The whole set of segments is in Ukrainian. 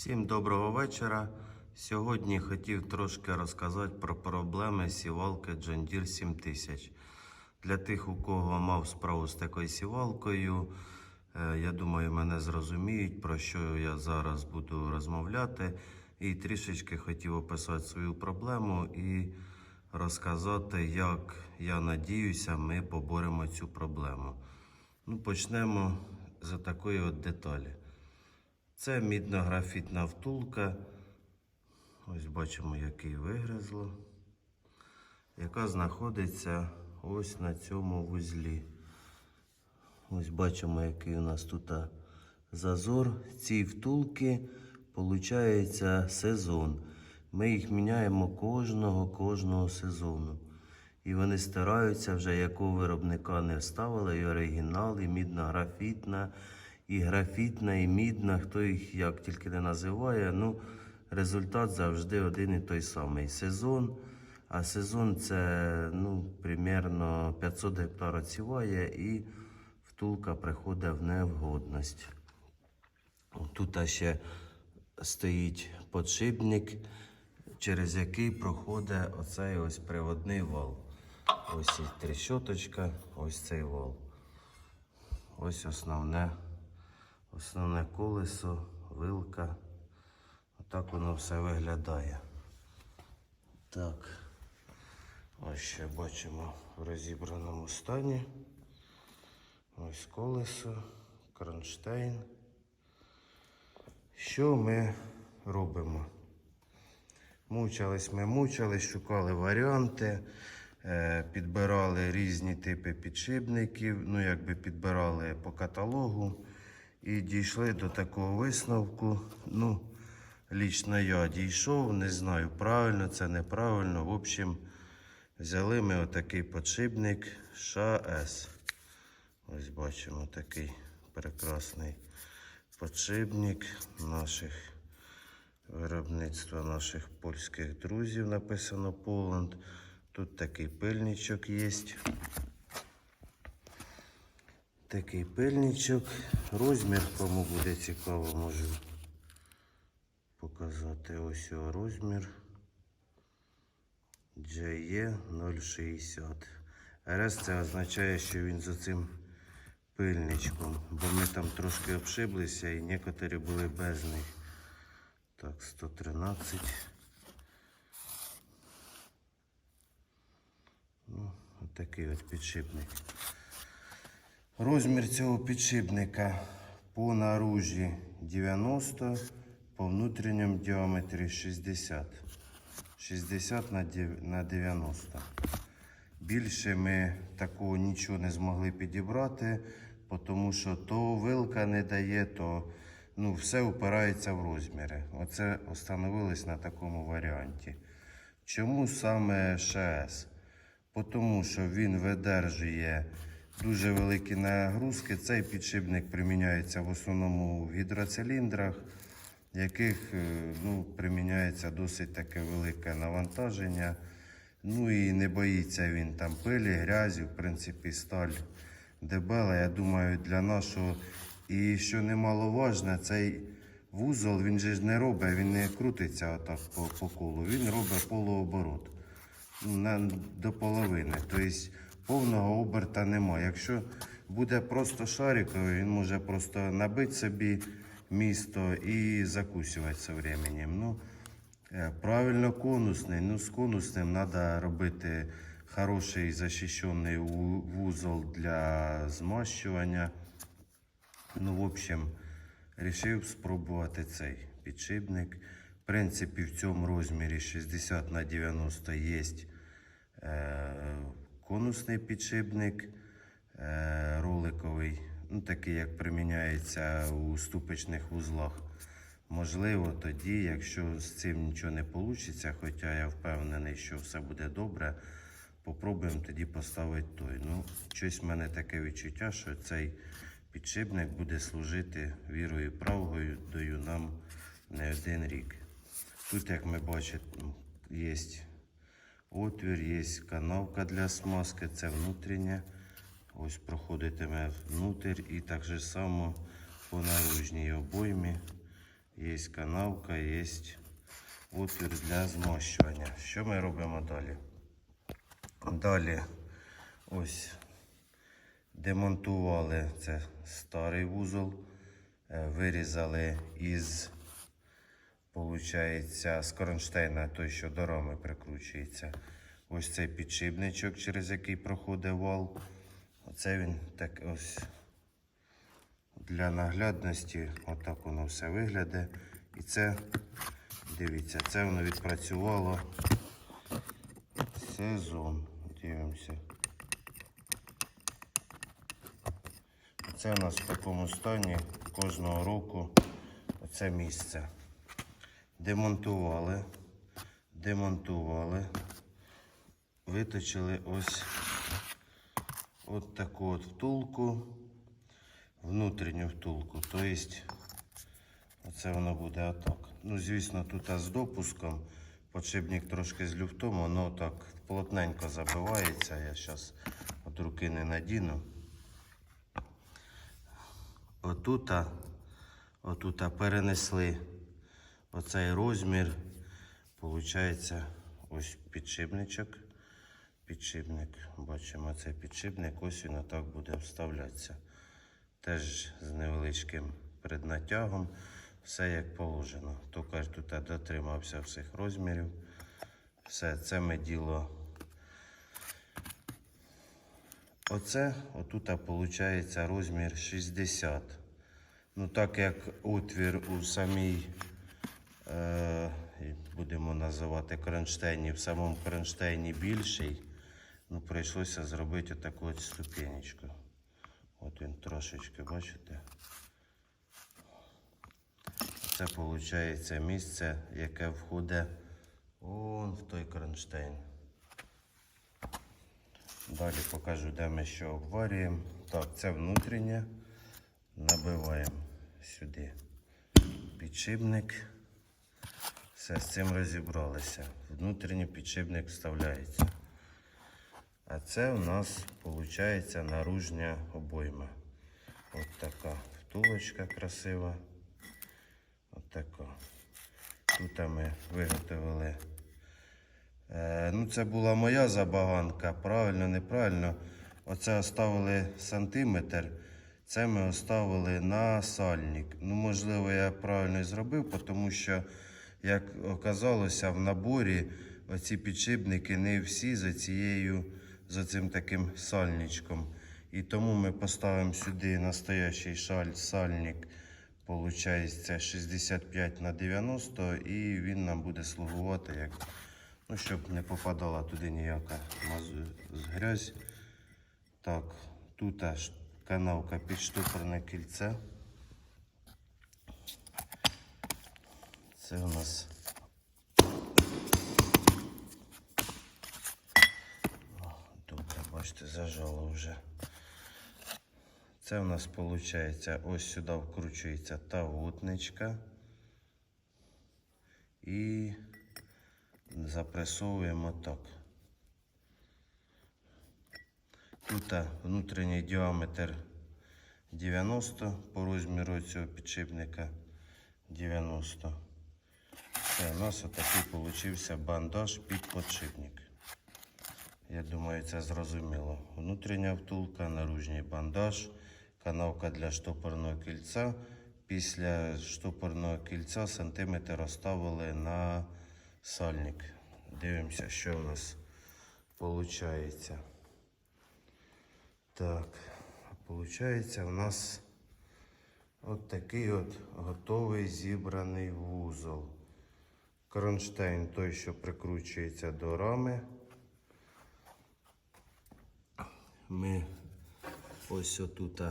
Всім доброго вечора. Сьогодні хотів трошки розказати про проблеми сівалки John Deere 7000. Для тих, у кого мав справу з такою сівалкою, е, я думаю, мене зрозуміють, про що я зараз буду розмовляти. І трішечки хотів описати свою проблему і розказати, як я надіюся, ми поборемо цю проблему. Ну, почнемо з такої от деталі. Це мідно-графітна втулка. Ось бачимо, який вигризло, яка знаходиться ось на цьому вузлі. Ось бачимо, який у нас тут зазор. Ці втулки, виходить, сезон. Ми їх міняємо кожного кожного сезону. І вони стараються вже, якого виробника не вставили, і оригінал, і мідно-графітна, і графітна, і мідна, хто їх як тільки не називає. Ну, результат завжди один і той самий. Сезон. А сезон це ну, примерно 500 гектар оціває і втулка приходить в невгодність. Тут ще стоїть подшипник, через який проходить оцей ось приводний вал. Ось і трещоточка, ось цей вал. Ось основне, основне колесо, вилка. Отак воно все виглядає. Так. Ось ще бачимо в розібраному стані. Ось колесо, кронштейн. Що ми робимо? Мучились ми мучились, шукали варіанти, е, підбирали різні типи підшипників, ну якби підбирали по каталогу і дійшли до такого висновку. Ну, лічно я дійшов, не знаю, правильно це неправильно. В общем, взяли ми отакий подшипник ШАС. Ось бачимо такий прекрасний подшипник наших виробництва наших польських друзів. Написано Poland. Тут такий пильничок є. Такий пильничок. Розмір, кому буде цікаво, можу показати ось його розмір. JE 060. РС це означає, що він за цим пильничком, бо ми там трошки обшиблися і некоторі були без них. Так, 113. Ну, отакий от підшипник. Розмір цього підшипника по наружі 90, по внутрішньому діаметрі 60. 60 на 90. Більше ми такого нічого не змогли підібрати, тому що то вилка не дає, то ну, все упирається в розміри. Оце остановились на такому варіанті. Чому саме ШС? Тому що він видержує дуже великі нагрузки. Цей підшипник приміняється в основному в гідроциліндрах, в яких е, ну, приміняється досить таке велике навантаження. Ну і не боїться він там пилі, грязі, в принципі, сталь дебела. Я думаю, для нашого. І що немаловажне, цей вузол він же ж не робить, він не крутиться отак по, по колу. Він робить полуоборот ну, на, до половини. Тобто повного оберта немає. Якщо буде просто шариковий, він може просто набити собі місто і закусувати з временем. Ну, Е, Правильно конусний. Ну, з конусним треба робити хороший захищений вузол для змащування. Ну, в общем, рішив спробувати цей підшипник. В принципі, в цьому розмірі 60 на 90 є е, конусний підшипник е, роликовий, ну, такий, як приміняється у ступичних вузлах. Можливо, тоді, якщо з цим нічого не вийде, хоча я впевнений, що все буде добре, попробуємо тоді поставити той. Ну, щось в мене таке відчуття, що цей підшипник буде служити вірою і правдою нам не один рік. Тут, як ми бачимо, є отвір, є канавка для смазки, це внутрішня. Ось проходитиме внутрь і так же само по наружній обоймі. Є канавка, є отвір для змащування. Що ми робимо далі? Далі ось демонтували це старий вузол, е, вирізали із, получається, з кронштейна, той, що до рами прикручується. Ось цей підшипничок, через який проходить вал. Оце він так ось для наглядності, отак воно все виглядає. І це, дивіться, це воно відпрацювало сезон. Дивимося. Це у нас в такому стані кожного року оце місце. Демонтували, демонтували, виточили ось от таку от втулку, внутрішню втулку. Тобто, оце воно буде отак. Ну, звісно, тут з допуском. Подшипник трошки з люфтом, воно так плотненько забивається. Я зараз від руки не надіну. Отута, отута перенесли оцей розмір. Получається ось підшипничок. Підшипник. Бачимо цей підшипник, ось він отак буде вставлятися. Теж з невеличким преднатягом. Все як положено. Ж тут дотримався всіх розмірів. Все, це ми діло. Оце, отут виходить розмір 60. Ну, так як отвір у самій, будемо називати кронштейні, в самому кронштейні більший, ну, прийшлося зробити таку от ступенечку. От він трошечки, бачите? Це виходить місце, яке входить он в той кронштейн. Далі покажу, де ми що обварюємо. Так, це внутрішнє. Набиваємо сюди підшипник. Все, з цим розібралися. Внутрішній підшипник вставляється. А це у нас виходить наружня обойма. От така втулочка красива. От така. Тут ми виготовили. Е, ну, це була моя забаганка, правильно, неправильно. Оце оставили сантиметр. Це ми оставили на сальник. Ну, можливо, я правильно зробив, тому що, як оказалося, в наборі оці підшипники не всі за цією, за цим таким сальничком. І тому ми поставимо сюди настоящий шаль, сальник, получається 65 на 90, і він нам буде слугувати як. Ну, щоб не попадала туди ніяка з грязь. Так, тут канавка під кільце. Це у нас. Добре, бачите, зажало вже. Це у нас виходить, ось сюди вкручується та вутничка. І запресовуємо так. Тут внутрішній діаметр 90 по розміру цього підшипника 90. У нас отакий получився бандаж під підшипник. Я думаю, це зрозуміло. Внутрішня втулка, наружній бандаж, канавка для штопорного кільця. Після штопорного кільця сантиметр оставили на сальник. Дивимося, що у нас виходить. Так, виходить у нас от такий от готовий зібраний вузол. Кронштейн той, що прикручується до рами. Ми ось отут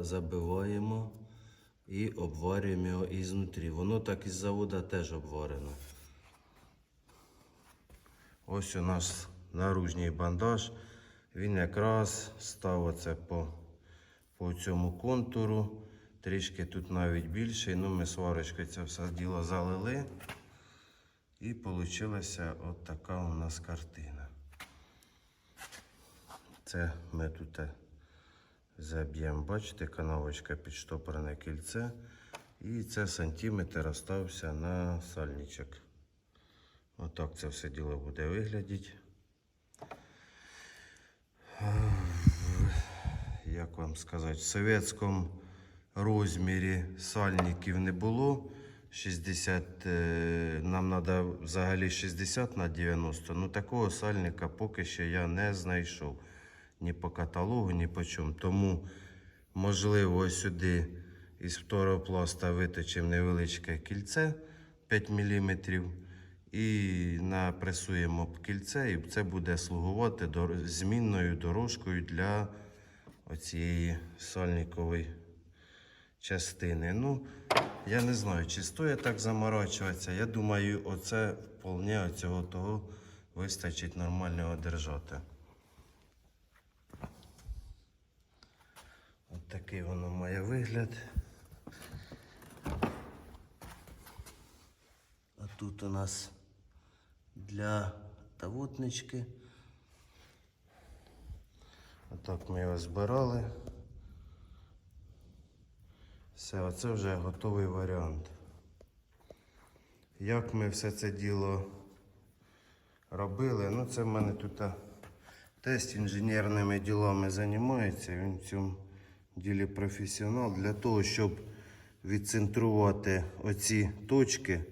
забиваємо і обварюємо його ізнутрі. Воно так із завода теж обварено. Ось у нас наружній бандаж. Він якраз став оце по, по цьому контуру. Трішки тут навіть більший. Ну, ми сварочкою це все діло залили. І вийшла от у нас картина. Це ми тут заб'ємо, бачите, канавочка під штопорне кільце. І це сантиметр остався на сальничок. Отак це все діло буде виглядати. Як вам сказати, в совєтському розмірі сальників не було. 60, е, нам треба взагалі 60 на 90. Ну такого сальника поки що я не знайшов. Ні по каталогу, ні по чому. Тому, можливо, сюди із фторопласта виточимо невеличке кільце 5 мм. І напресуємо кільце, і це буде слугувати змінною дорожкою для оцієї сальникової частини. Ну, я не знаю, чи стоїть так заморачуватися. Я думаю, оце вполне цього того вистачить нормально держати. От такий воно має вигляд. А тут у нас для тавутнички. Отак ми його збирали. Все, оце вже готовий варіант. Як ми все це діло робили? Ну, це в мене тут тест інженерними ділами займається. Він в цьому ділі професіонал для того, щоб відцентрувати оці точки,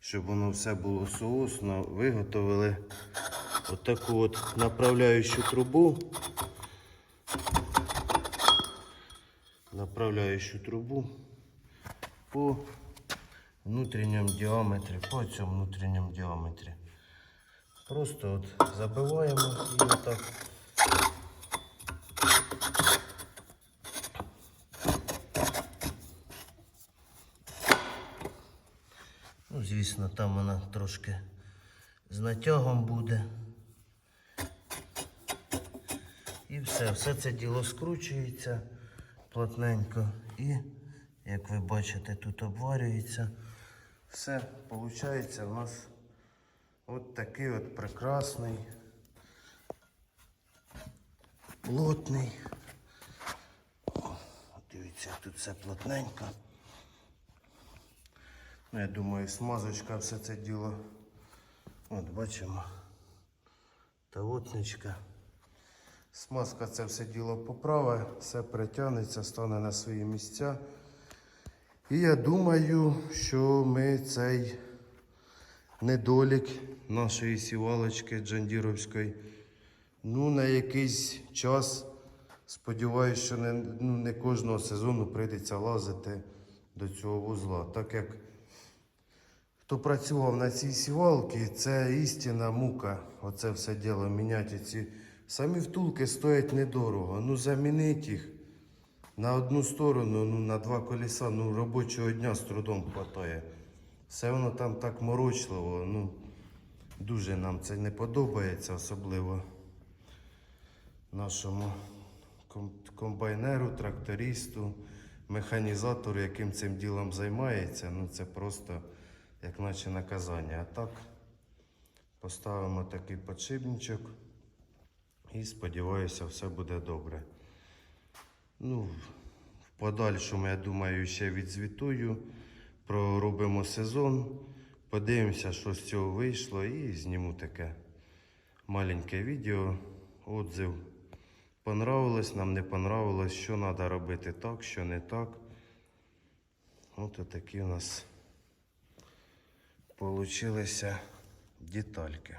щоб воно все було соосно, виготовили отаку от направляючу трубу. Направляющую трубу по внутреннем диаметре, по цьому внутреннем диаметре. Просто от забиваємо і отак. Ну, звісно, там вона трошки з натягом буде. І все, все це діло скручується плотненько і, як ви бачите, тут обварюється. Все, виходить у нас от такий от прекрасний, плотний. О, дивіться, тут все плотненько. Ну, я думаю, смазочка все це діло. От бачимо. Тавотничка. Смазка це все діло поправить, все притягнеться, стане на свої місця. І я думаю, що ми цей недолік нашої сівалочки джандіровської, ну, на якийсь час, сподіваюся, що не, ну, не кожного сезону прийдеться лазити до цього вузла. Так як хто працював на цій сівалці, це істина мука. Оце все діло міняти ці. Самі втулки стоять недорого. Ну замінити їх на одну сторону, ну на два колеса, ну робочого дня з трудом хватає. Все воно там так морочливо. Ну дуже нам це не подобається, особливо нашому комбайнеру, трактористу, механізатору, яким цим ділом займається. Ну це просто як наче наказання. А так поставимо такий подшипничок. І сподіваюся, все буде добре. Ну, в подальшому, я думаю, ще відзвітую. Проробимо сезон. Подивимося, що з цього вийшло, і зніму таке маленьке відео. Отзив. Понравилось, нам не понравилось, що треба робити так, що не так. От такі у нас получилися детальки.